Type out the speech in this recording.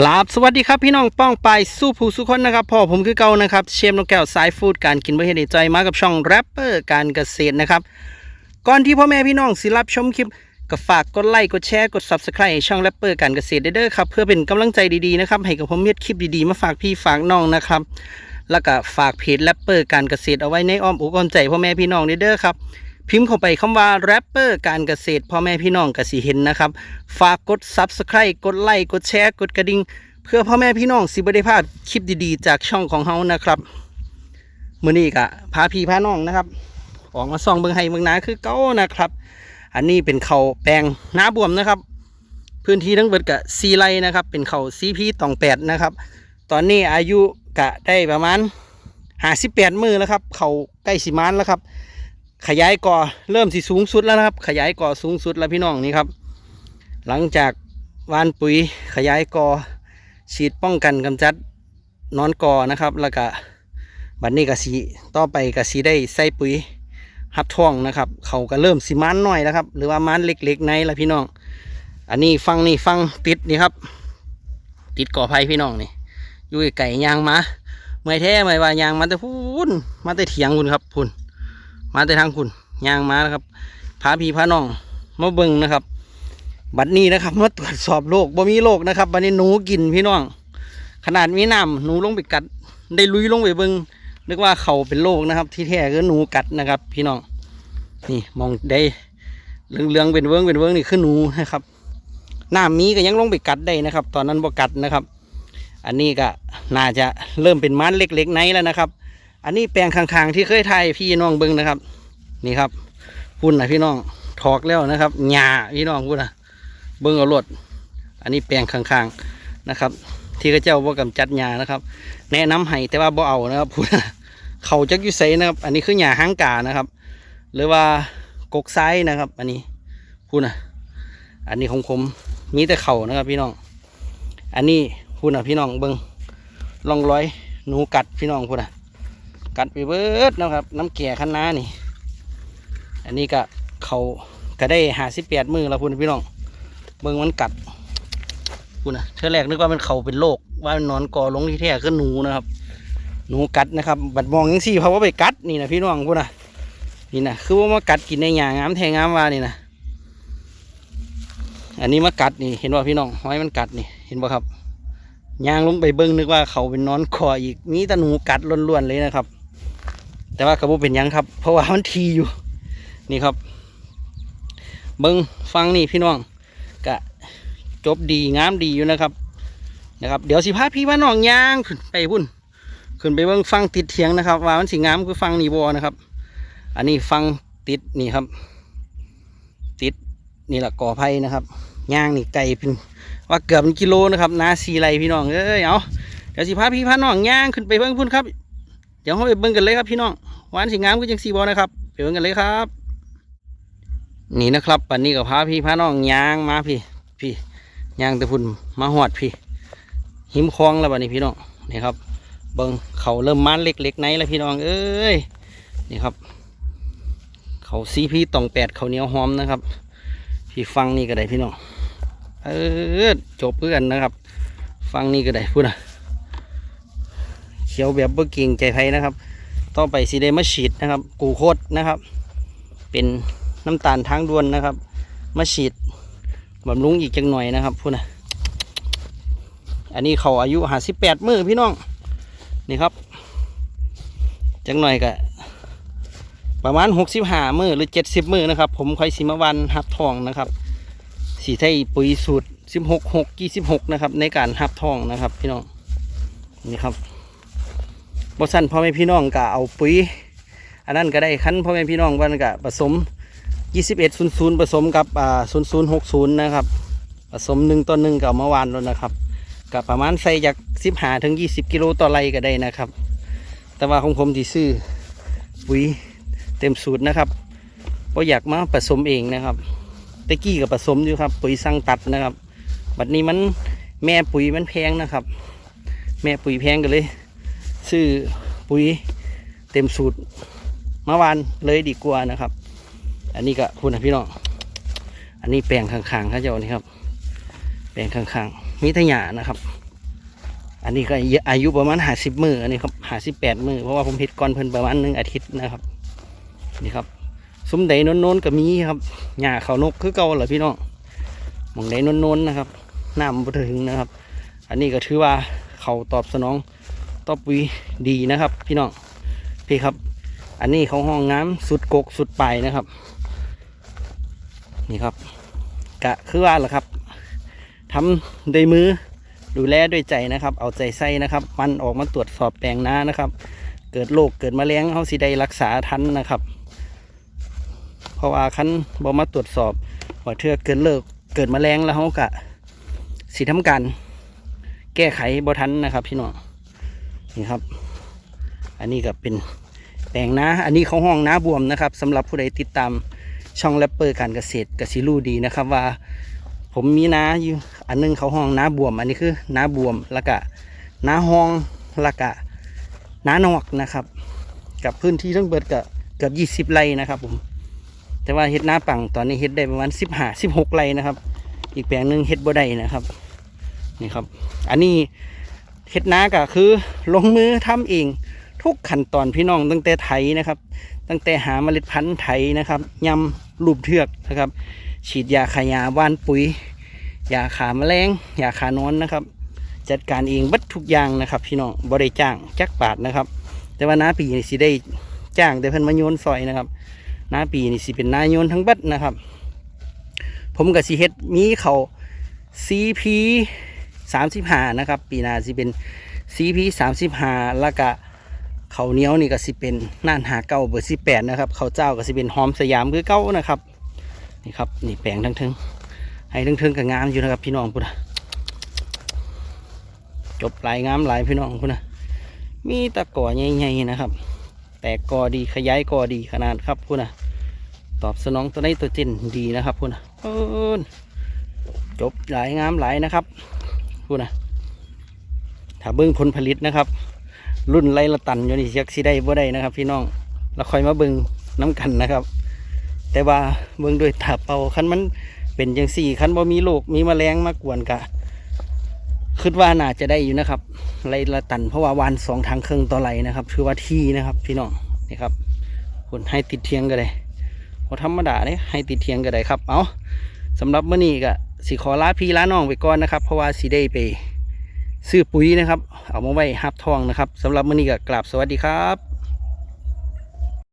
กราบสวัสดีครับพี่น้องป้องไปสู้ผู้สู้คนนะครับพ่อผมคือเก่านะครับเชฟนกแก้วสายฟูดการกินเพื่อให้ได้ใจมากับช่องแรปเปอร์การเกษตรนะครับก่อนที่พ่อแม่พี่น้องสิรับชมคลิปก็ฝากกดไลค์กดแชร์กด subscribe ช่องแรปเปอร์การเกษตรได้เด้อครับเพื่อเป็นกำลังใจดีๆนะครับให้กับผมเม็ดคลิปดีๆมาฝากพี่ฝากน้องนะครับแล้วก็ฝากเพจแรปเปอร์การเกษตรเอาไว้ในอ้อมอกอ้อมใจพ่อแม่พี่น้องได้เด้อครับ พิมพ์เข้าไปคำว่าแรปเปอร์การเกษตรพ่อแม่พี่น้องก็สิเห็นนะครับ ฝากกด Subscribe กดไลค์กดแชร์กดกระดิ่งเพื่อพ่อแม่พี่น้องสิบ่ได้พลาดคลิปดีๆ จากช่องของเฮานะครับมื้อนี้ก็พาพี่พาน้องนะครับ ออกมาส่องเบิ่งให้เบิ่งนาคือเก้านะครับ อันนี้เป็นเขาแปลงนาบวมนะครับ พื้นที่ทั้งเบิดกะซีไรนะครับ เป็นเขาซีพีตองแปดนะครับ ตอนนี้อายุกะได้ประมาณหาสิบแปดมือแล้วครับ เขาใกล้สิมานแล้วครับ ขยายก่อเริ่มสิสูงสุดแล้วนะครับ ขยายก่อสูงสุดแล้วพี่น้องนี่ครับ หลังจากวานปุ๋ยขยายก่อฉีดป้องกันกำจัดนอนก่อนะครับ แล้วก็บัดนี้ก็สีต่อไปก็สีได้ใส่ปุ๋ยหับท่องนะครับ เขาก็เริ่มสิมันหน้อยแล้วครับ หรือว่ามันเล็กๆในละพี่น้อง อันนี้ฟังนี่ฟังติดนี่ครับ ติดก่อไผ่พี่น้องนี่อยู่ไก่ยางมาเมื่อแท้เมื่อว่ายางมาแต่พูนมาแต่เถียงคุณครับพุ่น มาแต่ทางคุณย่างมานะครับพาพี่พาน้องมาเบิ่งนะครับ บัดนี้นะครับมาตรวจสอบโรคบ่มีโรคนะครับบัดนี้หนูกินพี่น้อง ขนาดมีน้ำหนูลงไปกัด ได้ลุยลงไปเบิ่งนึกว่าเขาเป็นโรคนะครับ ที่แท้คือหนูกัดนะครับ พี่น้องนี่มองได้เหลืองๆเป็นเวิ้งเป็นเวิ้งนี่คือหนูนะครับน้ำมีก็ยังลงไปกัดได้นะครับ ตอนนั้นบ่กัดนะครับ อันนี้ก็น่าจะเริ่มเป็นมันเล็กๆในแล้วนะครับ อันนี้แปลงข้างๆที่เคยไทยพี่น้องเบิ้งนะครับ นี่ครับพุ่นนะพี่น้องถอกแล้วนะครับหญ้าพี่น้องพุ่นนะเบิ้งเอารถอันนี้แปลงข้างๆนะครับ ที่เขาเจ้าบ่กำจัดหญ้านะครับ แนะนำให้แต่ว่าบ่เอานะครับพุ่นะเขาจักยุไสนะครับ อันนี้คือหญ้าหางกานะครับ หรือว่ากกไซนะครับ อันนี้พุ่นนะอันนี้ของผมมีแต่เข่านะครับพี่น้อง อันนี้พุ่นนะพี่น้องเบิ้งร่องรอยหนูกัดพี่น้องพุ่นนะ กัดไปเบิดนะครับ น้ำแก่คันนานี่ อันนี้ก็เขาก็ได้หาสิบแปดมือแล้วพูดพี่น้องเบิ่งมันกัดพูดนะเท่าแรกนึกว่ามันเขาเป็นโรคว่ามันนอนกอลงที่แท้คือหนูนะครับ หนูกัดนะครับบัดมองยังสี่เพราะว่าไปกัดนี่นะพี่น้องพูดนะนี่นะคือว่ามากัดกินในหยางามแทงงามว่านี่นะอันนี้มากัดนี่เห็นว่าพี่น้องห้อยมันกัดนี่เห็นป่ะครับยางลงไปเบิ้งนึกว่าเขาเป็นนอนคออีกมีแต่หนูกัดล้วนๆเลยนะครับ แต่ว่ากระบุเป็นยังครับ เพราะว่ามันทีอยู่นี่ครับ เบิ้งฟังนี่พี่น้องกะจบดีงามดีอยู่นะครับนะครับ เดี๋ยวสิพาพี่พาน้องย่างขึ้นไปพุ่นขึ้นไปเบิ้งฟังติดเถียงนะครับ ว่ามันสิงามคือฟังนี่บอนะครับ อันนี้ฟังติดนี่ครับ ติดนี่แหละก่อไผ่นะครับย่างนี่ไก่เป็นว่าเกือบเป็นกิโลนะครับนาซีไรพี่น้องเอ้ยเอาเดี๋ยวสิพาพี่พาน้องย่างขึ้นไปเบิ้งพุ่นครับ ดี๋ยวเราไปเบิ้งกันเลยครับพี่น้องหวานสีงามก็จังสีบอนะครับไปเบิ้งกันเลยครับ นี่นะครับปันนี้ก็พาพี่พาน้องยางมาพี่ พี่ยางต่พุ่นมาหอดพี่ หิมคลองแล้วบัดนี้พี่น้องนี่ครับ เบิ้งเขาเริ่มมันเล็กๆในแล้วพี่น้องเอ้ยนี่ครับ เขาซีพีตองแปดเขาเนียวหอมนะครับ พี่ฟังนี่ก็ได้พี่น้องเออจบเพื่อนนะครับ ฟังนี่ก็ได้พูดนะ ขียวแบบเบอร์กิ่งใจไทยนะครับ ต่อไปสีเดมาฉีดนะครับ กูโคตรนะครับ เป็นน้ำตาลทางด่วนนะครับ มาฉีดบำรุงอีกจังหน่อยนะครับพูดนะอันนี้เขาอายุหาสิบแปดมือพี่น้องนี่ครับจังหน่อยก็ประมาณหกสิบห้ามือหรือเจ็ดสิบมือนะครับ ผมค่อยสิมาวันหับทองนะครับสีไทยปุ๋ยสูตรสิบหกหกยี่สิบหกนะครับ ในการหับทองนะครับ พี่น้องนี่ครับ บสันพ่อแม่พี่น้องก็เอาปุ๋ย อันนั้นก็ได้คั้นพ่อแม่พี่น้องวันก็ผสมยี่สิบเอ็ดศูนย์ศูนย์ผสมกับอ่าศูนย์ศูนย์หกศูนย์นะครับผสมหนึ่งต่อหนึ่งกับเมื่อวานแล้วนะครับกับประมาณใส่จากสิบหาถึงยี่สิบกิโลต่อไรก็ได้นะครับ แต่ว่าของผมที่ซื้อปุ๋ยเต็มสูตรนะครับเพราะอยากมาผสมเองนะครับตะกี้กับผสมอยู่ครับ ปุ๋ยสั่งตัดนะครับ บัดนี้มันแม่ปุ๋ยมันแพงนะครับ แม่ปุ๋ยแพงกันเลย ซื้อปุ๋ยเต็มสูตรเมื่อวานเลยดีกว่านะครับ อันนี้ก็พูดนะพี่น้อง อันนี้แปลงข้างๆเข้าเจ้านี่ครับ แปลงข้างๆมีแตะหยานะครับ อันนี้ก็อายุประมาณหาสิบมืออันนี้ครับหาสิบแปดมือเพราะว่าผมเฮ็ดก่อนเพิ่นประมาณหนึ่งอาทิตย์นะครับ นี่ครับซุ้มใดโน้นๆก็มีครับหญ้าเขานกคือเก่าเหรอพี่น้องมองใดโน้นๆนะครับน้ำบ่ถึงนะครับ อันนี้ก็ถือว่าเขาตอบสนอง ตอบวีดีนะครับ พี่น้องพี่ครับ อันนี้เขาห้องน้ำสุดกกสุดปลายนะครับ นี่ครับ กะคือว่าล่ะครับทำด้วยมือดูแลด้วยใจนะครับ เอาใจใส่นะครับ มันออกมาตรวจสอบแปลงน้านะครับ เกิดโรคเกิดมะเร็งเขาสิได้รักษาทันนะครับ เพราะว่าคันบอมาตรวจสอบว่าเทือเกิดเลิกเกิดมะเร็งแล้วเขากะสิทำการแก้ไขบ่ทันนะครับ พี่น้อง นี่ครับ อันนี้ก็เป็นแปลงนาอันนี้เขาห้องนาบวมนะครับสำหรับผู้ใดติดตามช่องแรปเปอร์การเกษตรกสิรูดีนะครับว่า ผมมีนาอยู่อันหนึงเขาห้องนาบวม อันนี้คือนาบวมแล้วก็นาห้องแล้วก็นานอกนะครับ กับพื้นที่ทั้งเบิดก็เกือบยี่สิบไร่นะครับผมแต่ว่าเฮ็ดนาปังตอนนี้เฮ็ดได้ประมาณสิบห้าสิบหกไร่นะครับ อีกแปลงหนึ่งเฮ็ดบ่ได้นะครับนี่ครับ อันนี้ เฮ็ดนาก็คือลงมือทำเองทุกขั้นตอนพี่น้องตั้งแต่ไถนะครับ ตั้งแต่หาเมล็ดพันธุ์ไถนะครับยำรูปเทือกนะครับ ฉีดยาขายาว่านปุ๋ยยาขาแมลงยาขานอนนะครับ จัดการเองบัดทุกอย่างนะครับ พี่น้องบริจ้างจักบาทนะครับ แต่ว่าน้าปีนี่สิได้จ้างแต่เพิ่นมาโยนซอยนะครับน้าปีนี่สิเป็นนายโยนทั้งบัดนะครับ ผมกับสิเฮ็ดมีเขา CP สามสิบห้านะครับ ปีนาสิเป็น CP สามสิบห้าแล้วก็เขาเหนียวนี่ก็สิเป็นน่านหาเก้าเบอร์สิบแปดนะครับเขาเจ้าก็สิเป็นหอมสยามคือเก้านะครับนี่ครับนี่แปลงทั้งทึงให้ทั้งทึงกับงามอยู่นะครับพี่น้องพุ่นะจบหลายงามหลายพี่น้องพุ่นะมีตะก่อใหญ่ๆนะครับ แต่กอดีขยายกอดีขนาดครับพุ่นะตอบสนองตัวในตัวเจนดีนะครับพุ่นะจบหลายงามหลายนะครับ พุ่นะถ้าเบิ้งผลผลิตนะครับ รุ่นไรละตันอยู่นี่ยักสิได้บ่ได้นะครับ พี่น้องแล้วคอยมาเบิ่งน้ำกันนะครับ แต่ว่าเบิ่งด้วยตาเป่าคันมันเป็นจังสี่คันบ่มีโรคมีแมลงมากวนกะคิดว่าน่าจะได้อยู่นะครับไรละตัน เพราะว่าวันสองทางครึ่งต่อไรนะครับคือว่าที่นะครับพี่น้องนี่ครับคนให้ติดเทียงก็ได้พอธรรมดาเนี่ยให้ติดเทียงก็ได้ครับเอาสำหรับเมื้อนี้ก็ สิขอลาพี่ลาน้องไปก่อนนะครับ เพราะว่าสิได้ไปซื้อปุ๋ยนะครับ เอามาไว้ฮับทองนะครับสำหรับมื้อนี้ก็กราบสวัสดีครับ